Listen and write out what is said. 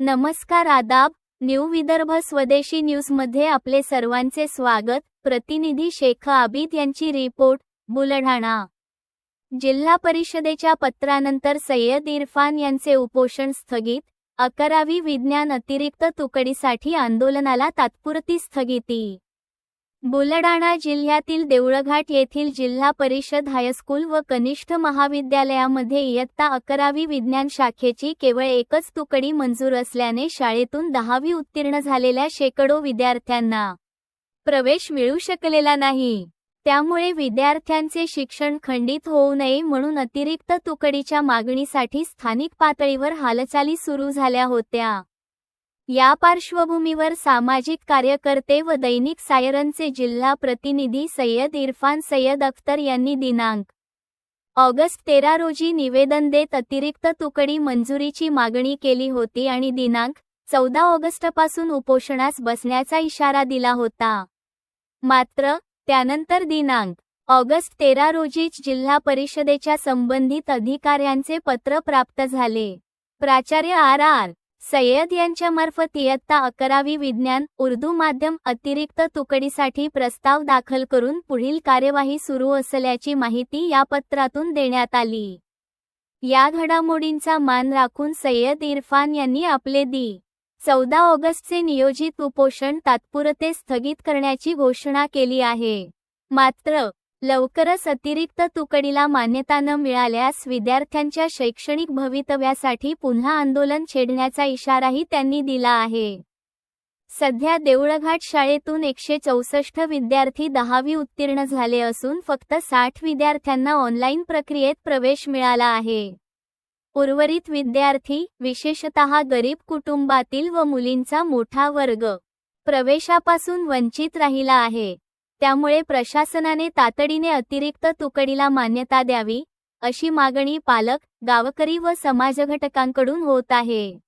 नमस्कार आदाब न्यू विदर्भ स्वदेशी न्यूजमध्ये आपले सर्वांचे स्वागत. प्रतिनिधी शेख आबिद यांची रिपोर्ट बुलढाणा. जिल्हा परिषदेच्या पत्रानंतर सय्यद इरफान यांचे उपोषण स्थगित. अकरावी विज्ञान अतिरिक्त तुकडीसाठी आंदोलनाला तात्पुरती स्थगिती. बुलडाणा जिल्ह्यातील देऊळघाट येथील जिल्हा परिषद हायस्कूल व कनिष्ठ महाविद्यालयामध्ये इयत्ता अकरावी विज्ञान शाखेची केवळ एकच तुकडी मंजूर असल्याने शाळेतून दहावी उत्तीर्ण झालेल्या शेकडो विद्यार्थ्यांना प्रवेश मिळू शकलेला नाही. त्यामुळे विद्यार्थ्यांचे शिक्षण खंडित होऊ नये म्हणून अतिरिक्त तुकडीच्या मागणीसाठी स्थानिक पातळीवर हालचाली सुरू झाल्या होत्या. या पार्श्वभूमीवर सामाजिक कार्यकर्ते व दैनिक सायरनचे जिल्हा प्रतिनिधी सय्यद इरफान सय्यद अख्तर यांनी दिनांक ऑगस्ट तेरा रोजी निवेदन देत अतिरिक्त तुकडी मंजुरीची मागणी केली होती आणि दिनांक चौदा ऑगस्टपासून उपोषणास बसण्याचा इशारा दिला होता. मात्र त्यानंतर दिनांक ऑगस्ट तेरा रोजीच जिल्हा परिषदेच्या संबंधित अधिकाऱ्यांचे पत्र प्राप्त झाले. प्राचार्य आर. आर. सय्यद यांच्यामार्फत इयत्ता अकरावी विज्ञान उर्दू माध्यम अतिरिक्त तुकडीसाठी प्रस्ताव दाखल करून पुढील कार्यवाही सुरू असल्याची माहिती या पत्रातून देण्यात आली. या घडामोडींचा मान राखून सय्यद इरफान यांनी आपले दी. चौदा ऑगस्टचे नियोजित उपोषण तात्पुरते स्थगित करण्याची घोषणा केली आहे. मात्र लवकरच अतिरिक्त तुकडीला मान्यता न मिळाल्यास विद्यार्थ्यांच्या शैक्षणिक भवितव्यासाठी पुन्हा आंदोलन छेडण्याचा इशाराही त्यांनी दिला आहे. सध्या देऊळघाट शाळेतून एकशे चौसष्ट विद्यार्थी दहावी उत्तीर्ण झाले असून फक्त साठ विद्यार्थ्यांना ऑनलाईन प्रक्रियेत प्रवेश मिळाला आहे. उर्वरित विद्यार्थी विशेषतः गरीब कुटुंबातील व मुलींचा मोठा वर्ग प्रवेशापासून वंचित राहिला आहे. त्यामुळे प्रशासनाने तातडीने अतिरिक्त तुकडीला मान्यता द्यावी अशी मागणी पालक गावकरी व समाजघटकांकडून होत आहे.